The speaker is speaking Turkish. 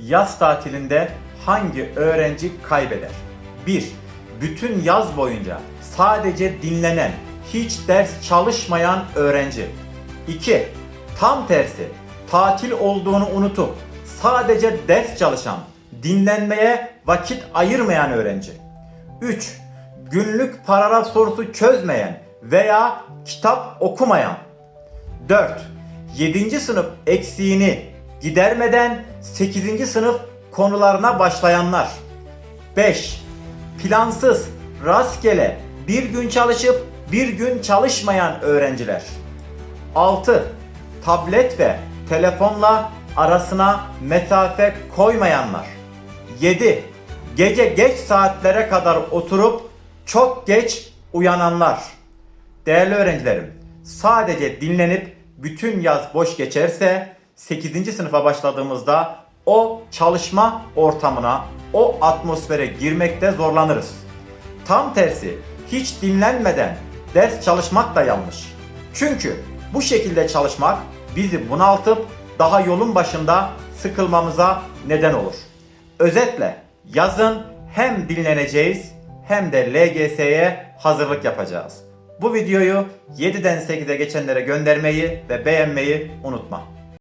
yaz tatilinde hangi öğrenci kaybeder? 1. Bütün yaz boyunca sadece dinlenen, hiç ders çalışmayan öğrenci. 2. Tam tersi, tatil olduğunu unutup sadece ders çalışan, dinlenmeye vakit ayırmayan öğrenci. 3. Günlük paragraf sorusu çözmeyen veya kitap okumayan. 4. 7. sınıf eksiğini gidermeden 8. sınıf konularına başlayanlar. 5. Plansız, rastgele bir gün çalışıp bir gün çalışmayan öğrenciler. 6. Tablet ve telefonla arasına mesafe koymayanlar. 7. Gece geç saatlere kadar oturup çok geç uyananlar. Değerli öğrencilerim, sadece dinlenip bütün yaz boş geçerse 8. sınıfa başladığımızda o çalışma ortamına, o atmosfere girmekte zorlanırız. Tam tersi, hiç dinlenmeden ders çalışmak da yanlış. Çünkü bu şekilde çalışmak bizi bunaltıp daha yolun başında sıkılmamıza neden olur. Özetle yazın hem dinleneceğiz hem de LGS'ye hazırlık yapacağız. Bu videoyu 7'den 8'e geçenlere göndermeyi ve beğenmeyi unutma.